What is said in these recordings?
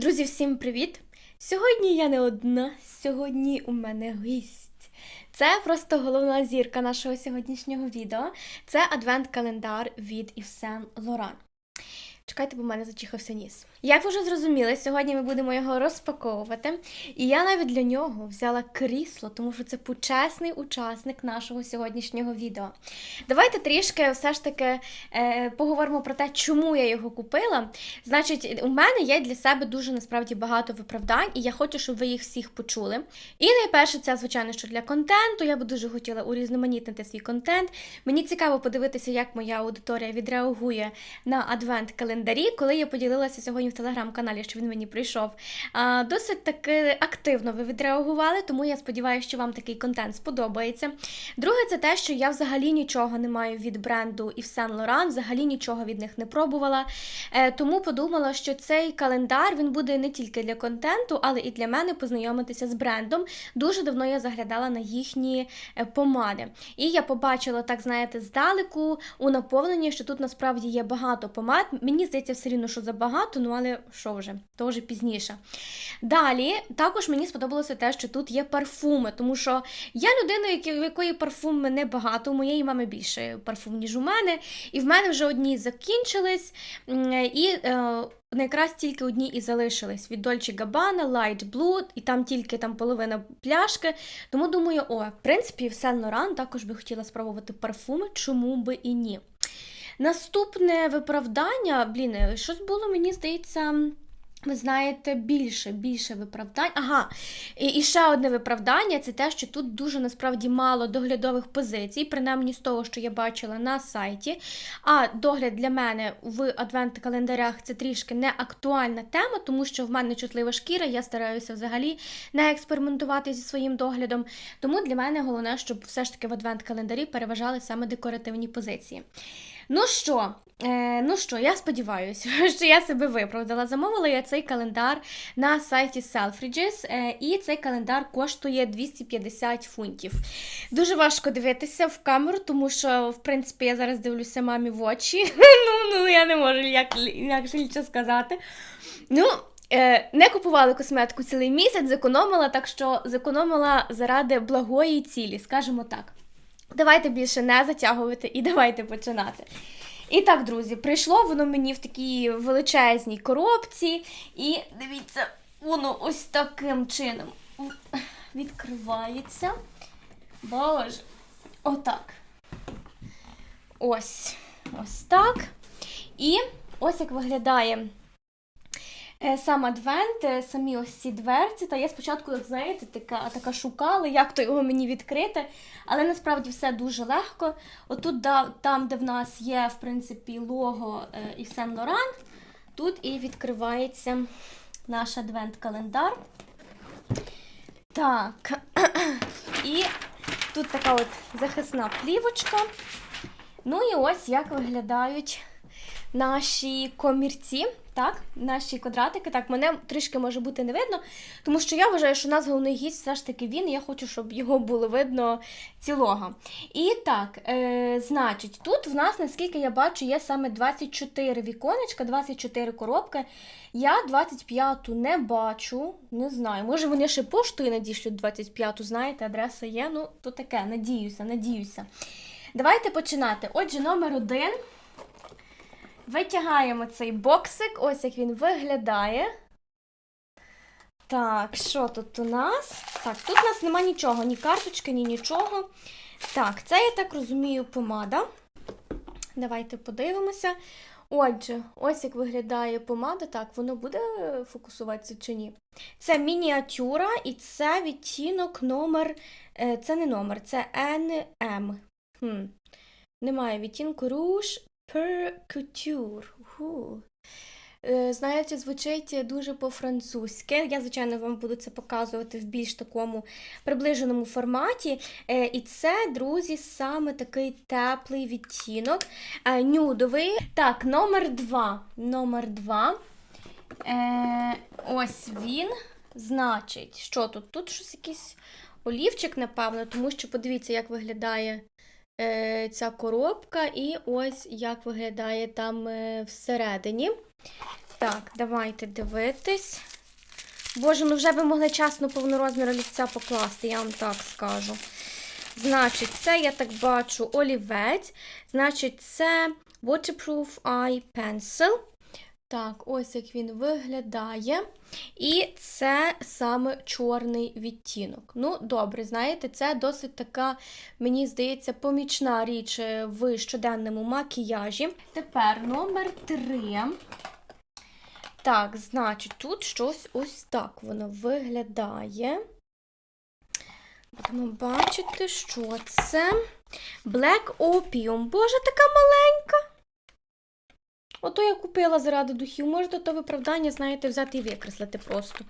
Друзі, всім привіт! Сьогодні я не одна, сьогодні у мене гість. Це просто головна зірка нашого сьогоднішнього відео. Це адвент-календар від Івсен Лоран. Чекайте, бо в мене зачихався ніс. Як ви вже зрозуміли, сьогодні ми будемо його розпаковувати. І я навіть для нього взяла крісло, тому що це почесний учасник нашого сьогоднішнього відео. Давайте трішки все ж таки е, поговоримо про те, чому я його купила. Значить, у мене є для себе дуже насправді багато виправдань, і я хочу, щоб ви їх всіх почули. І найперше, це, звичайно, що для контенту. Я би дуже хотіла урізноманітнити свій контент. Мені цікаво подивитися, як моя аудиторія відреагує на адвент-календарі, коли я поділилася сьогодні в телеграм-каналі, що він мені прийшов. Досить таки активно ви відреагували, тому я сподіваюся, що вам такий контент сподобається. Друге, це те, що я взагалі нічого не маю від бренду Yves Saint Laurent, взагалі нічого від них не пробувала. Е, Тому подумала, що цей календар він буде не тільки для контенту, але і для мене познайомитися з брендом. Дуже давно я заглядала на їхні е, помади. І я побачила, так знаєте, здалеку у наповненні, що тут насправді є багато помад. Мені здається, все рівно, що забагато, ну але що вже, то вже пізніше. Далі, також мені сподобалося те, що тут є парфуми, тому що я людина, у якої парфуми небагато, у моєї мами більше парфум, ніж у мене. І в мене вже одні закінчились, і е, якраз тільки одні і залишились від Dolce Gabbana, Light Blue, і там тільки там половина пляшки. Тому думаю, о, в принципі, в Saint Laurent також би хотіла спробувати парфуми, чому би і ні. Наступне виправдання, блін, е, щось було, мені здається. Ви знаєте, більше, більше виправдань. Ага, і, і ще одне виправдання це те, що тут дуже насправді мало доглядових позицій, принаймні з того, що я бачила на сайті. А догляд для мене в адвент-календарях це трішки не актуальна тема, тому що в мене чутлива шкіра, я стараюся взагалі не експериментувати зі своїм доглядом. Тому для мене головне, щоб все ж таки в адвент-календарі переважали саме декоративні позиції. Ну що, е, ну що, я сподіваюся, що я себе виправдала. Замовила я цей календар на сайті Selfridges, е, і цей календар коштує 250 фунтів. Дуже важко дивитися в камеру, тому що, в принципі, я зараз дивлюся мамі в очі. ну, ну, я не можу як, інакше нічого сказати. Ну, Е, Не купувала косметику цілий місяць, зекономила, так що зекономила заради благої цілі, скажімо так. Давайте більше не затягувати і давайте починати. І так, друзі, прийшло воно мені в такій величезній коробці, і дивіться, воно ось таким чином відкривається. Боже, отак. Ось, ось так. І ось як виглядає сам адвент, е, самі ось ці дверці. Та я спочатку, знаєте, така, така шукала, як то його мені відкрити, але насправді все дуже легко. Отут, там, де в нас є, в принципі, лого е, Yves Saint Laurent, тут і відкривається наш адвент-календар. Так, і тут така от захисна плівочка. Ну і ось як виглядають наші комірці. Так, наші квадратики. Так, мене трішки може бути не видно, тому що я вважаю, що у нас головний гість все ж таки він, і я хочу, щоб його було видно цілого. І так, е, значить, тут в нас, наскільки я бачу, є саме 24 віконечка, 24 коробки. Я 25-ту не бачу, не знаю. Може, вони ще поштою надішлють 25-ту, знаєте, адреса є. Ну, то таке, надіюся, надіюся. Давайте починати. Отже, номер один. Витягаємо цей боксик, ось як він виглядає. Так, що тут у нас? Так, тут у нас нема нічого, ні карточки, ні нічого. Так, це, я так розумію, помада. Давайте подивимося. Отже, ось як виглядає помада. Так, воно буде фокусуватися чи ні? Це мініатюра, і це відтінок номер. е, Це не номер, це NM. Хм. Немає відтінку Rouge Per Couture. Ху. Е, Знаєте, звучить дуже по-французьки. Я, звичайно, вам буду це показувати в більш такому приближеному форматі. Е, І це, друзі, саме такий теплий відтінок, е, нюдовий. Так, номер два. Номер два. Ось він. Значить, що тут? Тут щось якийсь олівчик, напевно, тому що подивіться, як виглядає ця коробка, і ось як виглядає там е, всередині. Так, давайте дивитись. Боже, ну вже би могли часно повнорозміру олівця покласти, я вам так скажу. Значить, це я так бачу олівець. Значить, це Waterproof Eye Pencil. Так, ось як він виглядає. І це саме чорний відтінок. Ну, добре, знаєте, це досить така, мені здається, помічна річ е, в щоденному макіяжі. Тепер номер три. Так, значить, тут щось ось так воно виглядає. Будемо бачити, що це. Black Opium. Боже, така маленька. Ото я купила заради духів. Можете то виправдання, знаєте, взяти і викреслити просто.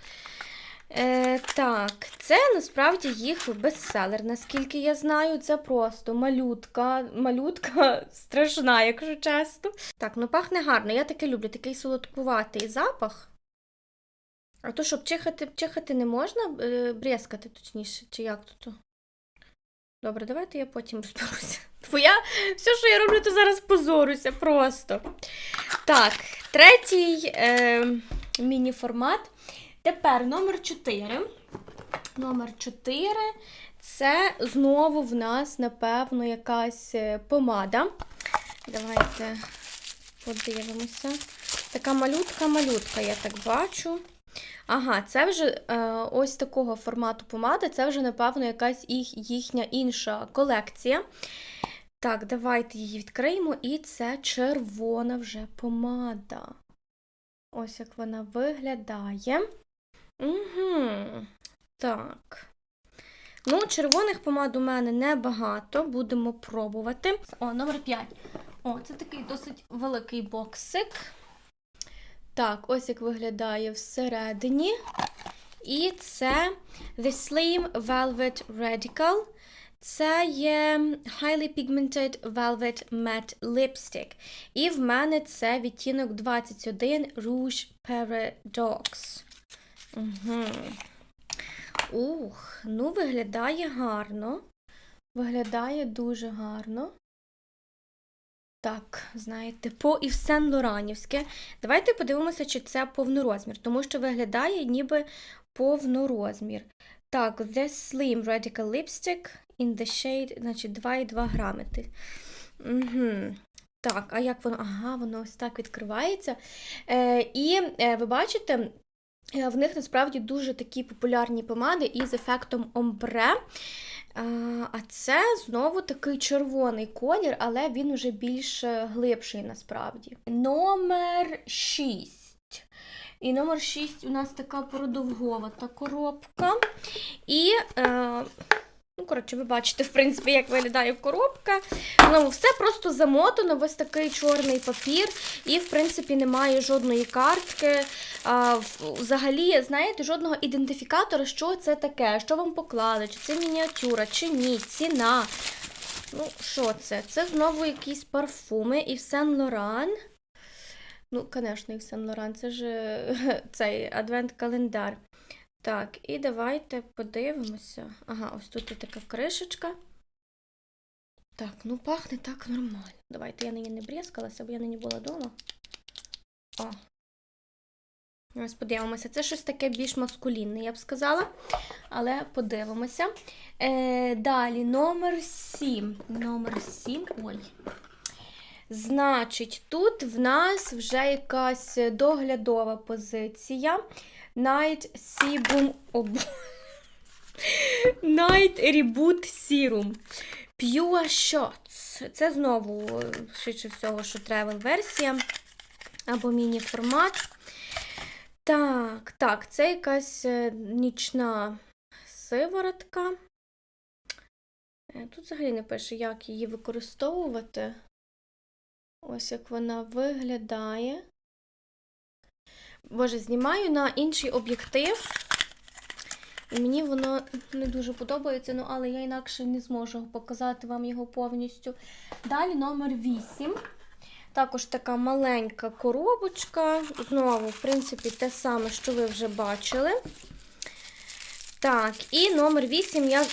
Е, так, це насправді їх бестселер, наскільки я знаю, це просто малютка, малютка страшна, якщо чесно. Так, ну пахне гарно. Я таке люблю, такий солодкуватий запах. А то, щоб чихати, чихати не можна, е, брязкати точніше, чи як тут? Добре, давайте я потім розберуся. Бо я все, що я роблю, то зараз позорюся просто. Так, третій е, міні-формат. Тепер номер 4. Номер 4 це знову в нас, напевно, якась е, помада. Давайте подивимося. Така малютка-малютка, я так бачу. Ага, це вже е, ось такого формату помади, це вже, напевно, якась їх, їхня інша колекція. Так, давайте її відкриємо. І це червона вже помада. Ось як вона виглядає. Угу. Так. Ну, червоних помад у мене небагато. Будемо пробувати. О, номер 5. О, це такий досить великий боксик. Так, ось як виглядає всередині. І це The Slim Velvet Radical. Це є Highly Pigmented Velvet Matte Lipstick. І в мене це відтінок 21 Rouge Paradox. Угу. Ух, ну виглядає гарно. Виглядає дуже гарно. Так, знаєте, по Івсен Лоранівське. Давайте подивимося, чи це повнорозмір, тому що виглядає ніби повнорозмір. Так, The Slim Radical Lipstick in the shade, значить, 2,2 грами. Угу. Так, а як воно? Ага, воно ось так відкривається. Е, І е, ви бачите, е, в них насправді дуже такі популярні помади із ефектом омбре. А це знову такий червоний колір, але він вже більш глибший насправді. Номер 6. І номер 6 у нас така продовговата коробка. І, е, ну, коротше, ви бачите, в принципі, як виглядає коробка. Ну, все просто замотано, ось такий чорний папір, і, в принципі, немає жодної картки. А, Взагалі, знаєте, жодного ідентифікатора, що це таке, що вам поклали, чи це мініатюра, чи ні, ціна. Ну, що це? Це знову якісь парфуми і Сен Лоран. Ну, звісно, і Сен Лоран, це ж е, цей адвент-календар. Так, і давайте подивимося. Ага, ось тут є така кришечка. Так, ну пахне так нормально. Давайте я неї не брязкалася, бо я нині була вдома. О. Ось подивимося. Це щось таке більш маскулінне, я б сказала. Але подивимося. Е, Далі, номер 7. Номер 7. Ой. Значить, тут в нас вже якась доглядова позиція. Night Sebum. Night Reboot Serum. Pure Shots. Це знову, швидше всього, що тревел-версія або міні-формат. Так, так, це якась е, нічна сиворотка. Е, Тут взагалі не пише, як її використовувати. Ось як вона виглядає. Боже, знімаю на інший об'єктив. І мені воно не дуже подобається, ну, але я інакше не зможу показати вам його повністю. Далі номер 8. Також така маленька коробочка. Знову, в принципі, те саме, що ви вже бачили. Так, і номер 8 я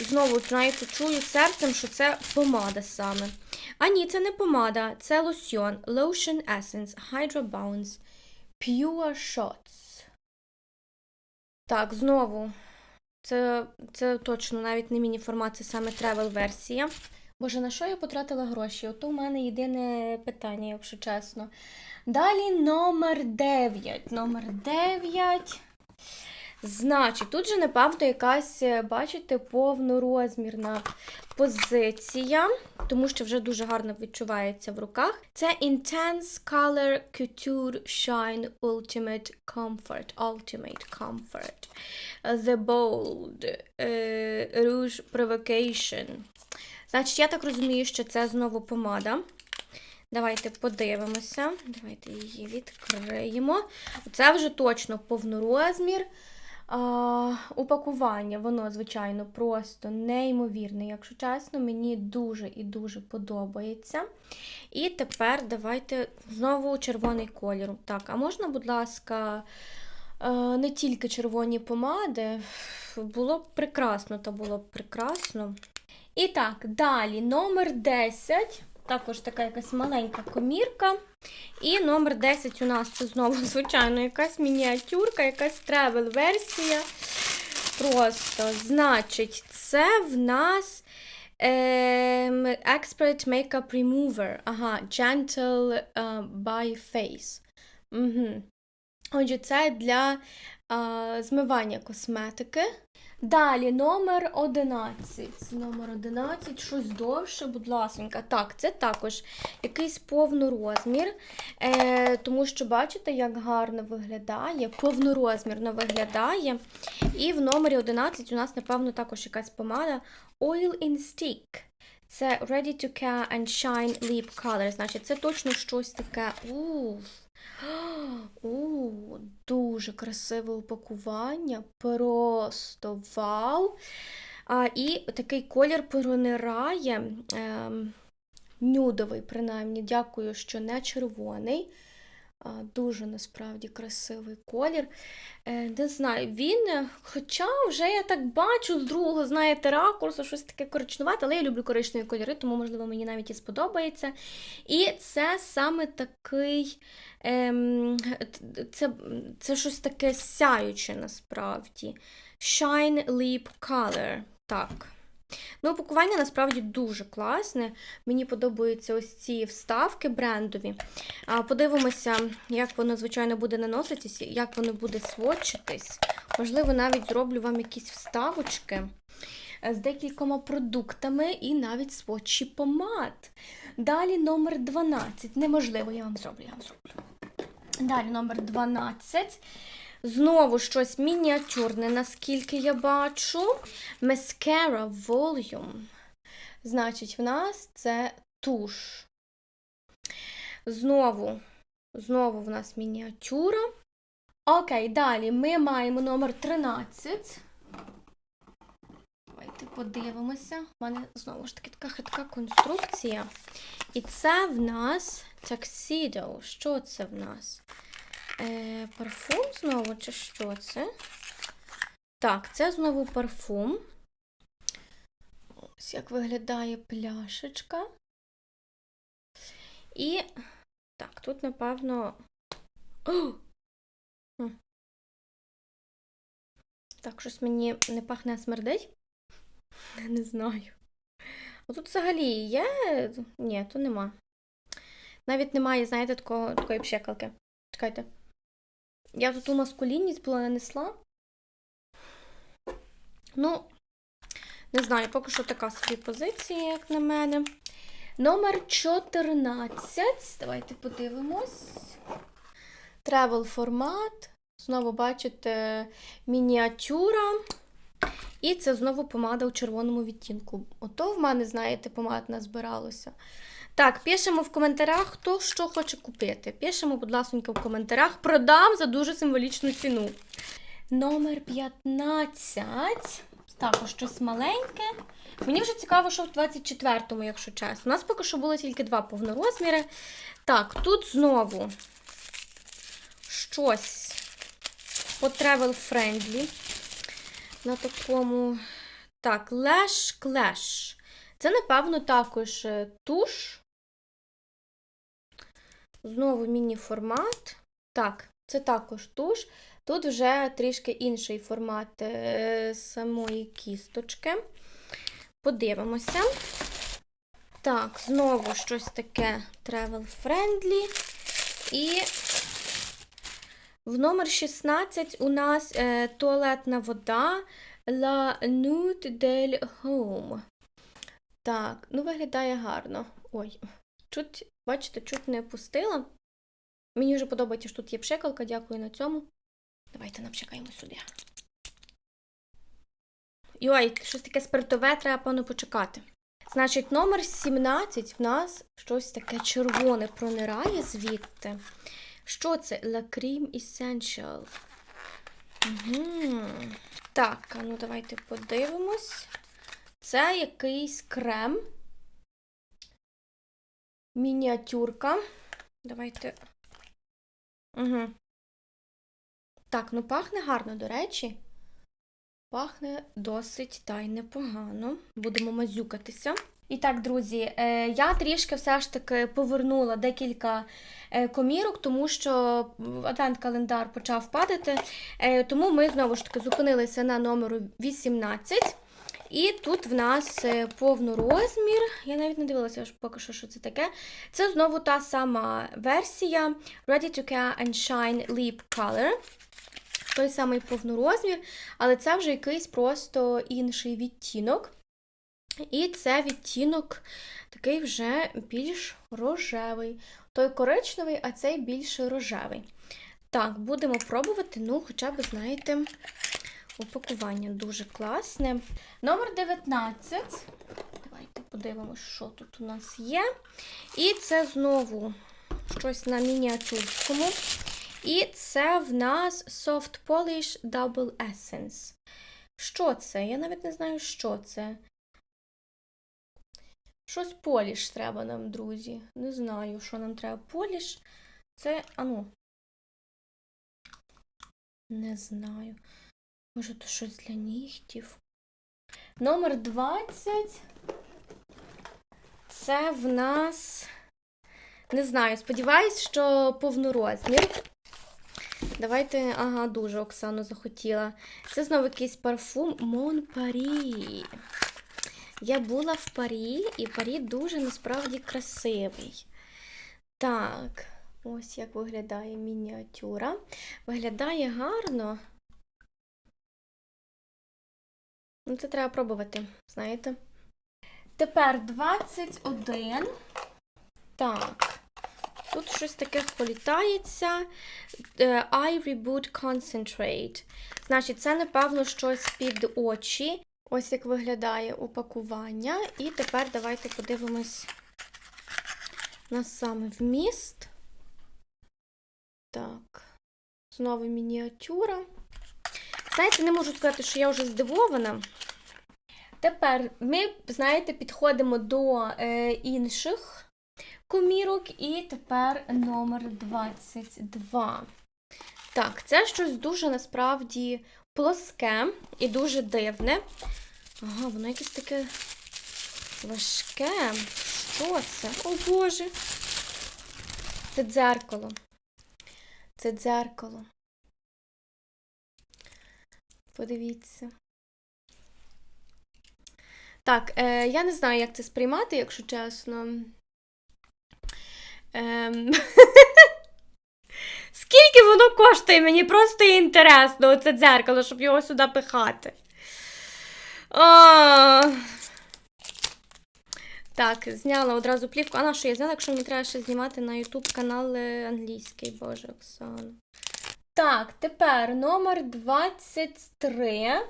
знову, знаєте, чую серцем, що це помада саме. А ні, це не помада, це лосьйон. Lotion Essence Hydra Bounce Pure Shots. Так, знову. Це, це точно навіть не міні-формат, це саме тревел-версія. Боже, на що я потратила гроші? Ото в мене єдине питання, якщо чесно. Далі номер 9. Номер 9. Значить, тут же, напевно, якась, е, бачите, повнорозмірна позиція, тому що вже дуже гарно відчувається в руках. Це Intense Color Couture Shine Ultimate Comfort. Ultimate Comfort. The Bold е, Rouge Provocation. Значить, я так розумію, що це знову помада. Давайте подивимося. Давайте її відкриємо. Це вже точно повнорозмір. А, упакування, воно, звичайно, просто неймовірне, якщо чесно, мені дуже і дуже подобається. І тепер давайте знову червоний колір. Так, а можна, будь ласка, е, не тільки червоні помади. Було б прекрасно, та було б прекрасно. І так, далі номер 10. Також така якась маленька комірка. І номер 10 у нас це знову, звичайно, якась мініатюрка, якась тревел-версія. Просто, значить, це в нас ем, Expert Makeup Remover. Ага, Gentle uh, by Face. Угу. Отже, це для а, змивання косметики. Далі номер 11. Номер 11, щось довше, будь ласенька. Так, це також якийсь повнорозмір, е, тому що бачите, як гарно виглядає, повнорозмірно виглядає. І в номері 11 у нас, напевно, також якась помада Oil in Stick. Це Ready to Care and Shine Lip Color. Значить, це точно щось таке. Уф. У, дуже красиве упакування. Просто вау. А, І такий колір пронирає. Ем, нюдовий, принаймні. Дякую, що не червоний. Дуже насправді красивий колір. Е, Не знаю, він, е, хоча вже я так бачу з другого, знаєте, ракурсу, щось таке коричнувате, але я люблю коричневі кольори, тому, можливо, мені навіть і сподобається. І це саме такий. Ем, це, це щось таке сяюче насправді. Shine Lip Color. Так. Ну, упакування насправді дуже класне. Мені подобаються ось ці вставки брендові. Подивимося, як воно, звичайно, буде наноситись, як воно буде сводчитись. Можливо, навіть зроблю вам якісь вставочки е, з декількома продуктами і навіть сводчі помад. Далі номер 12. Неможливо, я вам зроблю, я вам зроблю. Далі номер 12. Знову щось мініатюрне, наскільки я бачу. Mascara Volume. Значить, в нас це туш. Знову, знову в нас мініатюра. Окей, далі ми маємо номер 13. Давайте подивимося. У мене знову ж таки така хитка конструкція. І це в нас Tuxedo. Що це в нас? Е, Парфум знову, чи що це? Так, це знову парфум. Ось як виглядає пляшечка. І так, тут, напевно. О! Так, щось мені не пахне смердить. Не знаю. А тут взагалі є. Ні, тут нема. Навіть немає, знаєте, такого, такої пщекалки. Чекайте. Я тут ту маскулінність була нанесла. Ну, не знаю, поки що така собі позиція, як на мене. Номер 14. Давайте подивимось. Travel формат. Знову бачите мініатюра. І це знову помада у червоному відтінку. Ото в мене, знаєте, помад назбиралося. Так, пишемо в коментарях, хто що хоче купити. Пишемо, будь ласка, в коментарях. Продам за дуже символічну ціну. Номер 15. Також щось маленьке. Мені вже цікаво, що в 24-му, якщо чесно. У нас поки що було тільки два повнорозміри. Так, тут знову щось по travel friendly. На такому. Так, Lash Clash. Це, напевно, також е, туш. Знову міні-формат. Так, Це також туш. Тут вже трішки інший формат е, самої кісточки. Подивимося. Так, знову щось таке travel friendly. І в номер 16 у нас е, туалетна вода La Nude del Home. Так, ну виглядає гарно. Ой, чуть, бачите, чуть не опустила. Мені вже подобається, що тут є пшикалка, дякую на цьому. Давайте напшикаємо сюди. Йой, щось таке спиртове, треба, певно, почекати. Значить, номер 17 в нас щось таке червоне пронирає звідти. Що це? La Cream Essential. Угу. Так, ну давайте подивимось. Це якийсь крем. Мініатюрка. Давайте. Угу. Так, ну пахне гарно, до речі. Пахне досить та й непогано. Будемо мазюкатися. І так, друзі, е, я трішки все ж таки повернула декілька е, комірок, тому що адвент-календар почав падати. Е, Тому ми знову ж таки зупинилися на номеру 18. І тут в нас е, повнорозмір. Я навіть не дивилася поки що, що це таке. Це знову та сама версія Ready to Care and Shine Lip Color. Той самий повнорозмір, але це вже якийсь просто інший відтінок. І це відтінок такий вже більш рожевий. Той коричневий, а цей більш рожевий. Так, будемо пробувати, ну, хоча б, знаєте, упакування дуже класне. Номер 19. Давайте подивимося, що тут у нас є. І це знову щось на мініатюрському. І це в нас Soft Polish Double Essence. Що це? Я навіть не знаю, що це. Щось поліш треба нам, друзі. Не знаю, що нам треба поліш. Це, ану. Не знаю. Може, то щось для нігтів. Номер 20. Це в нас. Не знаю, сподіваюсь, що повнорозмір. Давайте, ага, дуже Оксану захотіла. Це знову якийсь парфум Мон Парі. Я була в Парі, і Парі дуже насправді красивий. Так, ось як виглядає мініатюра. Виглядає гарно. Ну, це треба пробувати, знаєте. Тепер 21. Так. Тут щось таке політається. Е, Eye Reboot Concentrate. Значить, це, напевно, щось під очі. Ось як виглядає упакування. І тепер давайте подивимось на саме вміст. Так, знову мініатюра. Знаєте, не можу сказати, що я вже здивована. Тепер ми, знаєте, підходимо до е, інших комірок, і тепер номер 22. Так, це щось дуже насправді плоске і дуже дивне. Ага, воно якесь таке важке. Що це? О Боже! Це дзеркало. Це дзеркало. Подивіться. Так, е, я не знаю, як це сприймати, якщо чесно. Ем... Скільки воно коштує? Мені просто інтересно, оце дзеркало, щоб його сюди пихати. А... Так, зняла одразу плівку. А на що я зняла, якщо мені треба ще знімати на YouTube канал е, англійський, боже, Оксана. Так, тепер номер 23.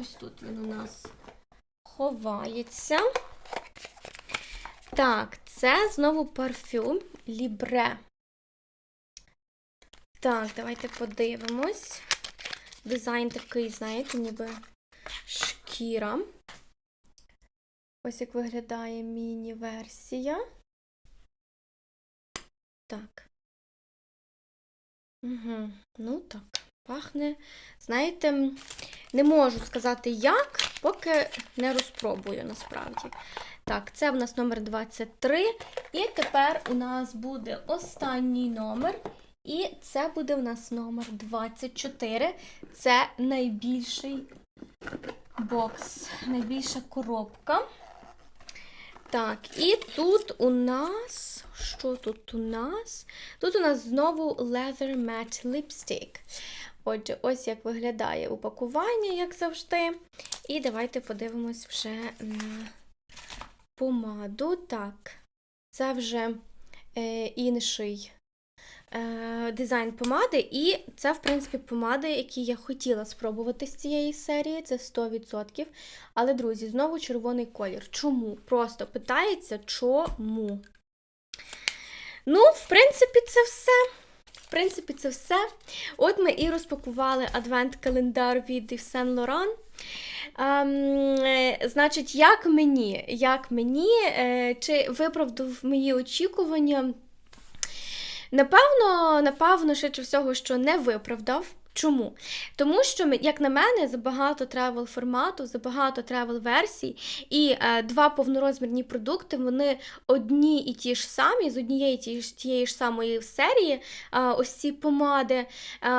Ось тут він у нас ховається. Так, це знову парфюм Libre. Так, давайте подивимось. Дизайн такий, знаєте, ніби шкіра. Ось як виглядає міні-версія. Так. Угу. Ну так, пахне. Знаєте, не можу сказати як, поки не розпробую насправді. Так, це в нас номер 23. І тепер у нас буде останній номер. І це буде в нас номер 24. Це найбільший бокс, найбільша коробка. Так, і тут у нас. Що тут у нас? Тут у нас знову Leather Matte Lipstick. Отже, ось як виглядає упакування, як завжди. І давайте подивимось вже на помаду. Так, це вже е, інший е, дизайн помади, і це, в принципі, помади, які я хотіла спробувати з цієї серії, це 100%. Але, друзі, знову червоний колір. Чому? Просто питається, чому? Ну, в принципі, це все. Принципі, це все. От ми і розпакували адвент-календар від Yves Laurent. Ем, е, значить, як мені, як мені, е, чи виправдав мої очікування? Напевно, напевно, ще всього, що не виправдав. Чому? Тому що, як на мене, забагато тревел формату, забагато тревел версій, і е, два повнорозмірні продукти вони одні і ті ж самі, з однієї ж, тієї ж самої серії, е, ось ці помади, е,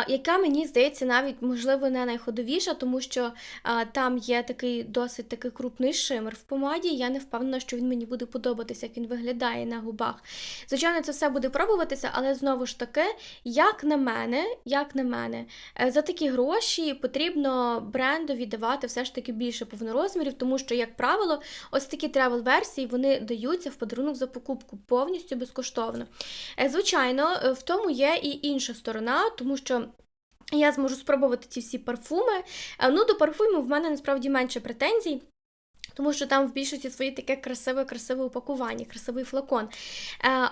яка мені здається навіть можливо не найходовіша, тому що е, там є такий досить такий крупний шимер в помаді. Я не впевнена, що він мені буде подобатися, як він виглядає на губах. Звичайно, це все буде пробуватися, але знову ж таки, як на мене, як на мене, за такі гроші потрібно брендові давати все ж таки більше повнорозмірів, тому що, як правило, ось такі тревел-версії вони даються в подарунок за покупку повністю безкоштовно. Е, Звичайно, е, в тому є і інша сторона, тому що. Я зможу спробувати ці всі парфуми. Е, Ну, до парфумів в мене насправді менше претензій. Тому що там в більшості своє таке красиве, красиве упакування, красивий флакон. Е,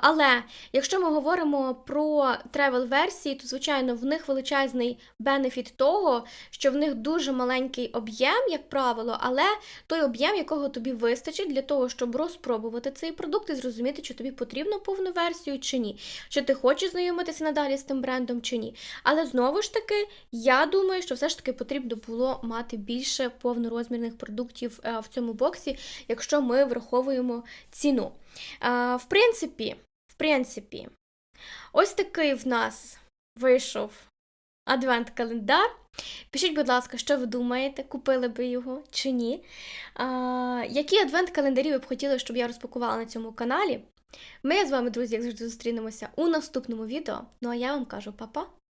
але якщо ми говоримо про тревел-версії, то звичайно в них величезний бенефіт того, що в них дуже маленький об'єм, як правило, але той об'єм, якого тобі вистачить для того, щоб розпробувати цей продукт і зрозуміти, чи тобі потрібно повну версію чи ні, чи ти хочеш знайомитися надалі з тим брендом чи ні. Але знову ж таки, я думаю, що все ж таки потрібно було мати більше повнорозмірних продуктів е, в цьому боксі, якщо ми враховуємо ціну. В принципі, в принципі, ось такий в нас вийшов адвент-календар. Пишіть, будь ласка, що ви думаєте, купили би його чи ні. Які адвент-календарі ви б хотіли, щоб я розпакувала на цьому каналі? Ми з вами, друзі, як завжди, зустрінемося у наступному відео. Ну а я вам кажу па-па!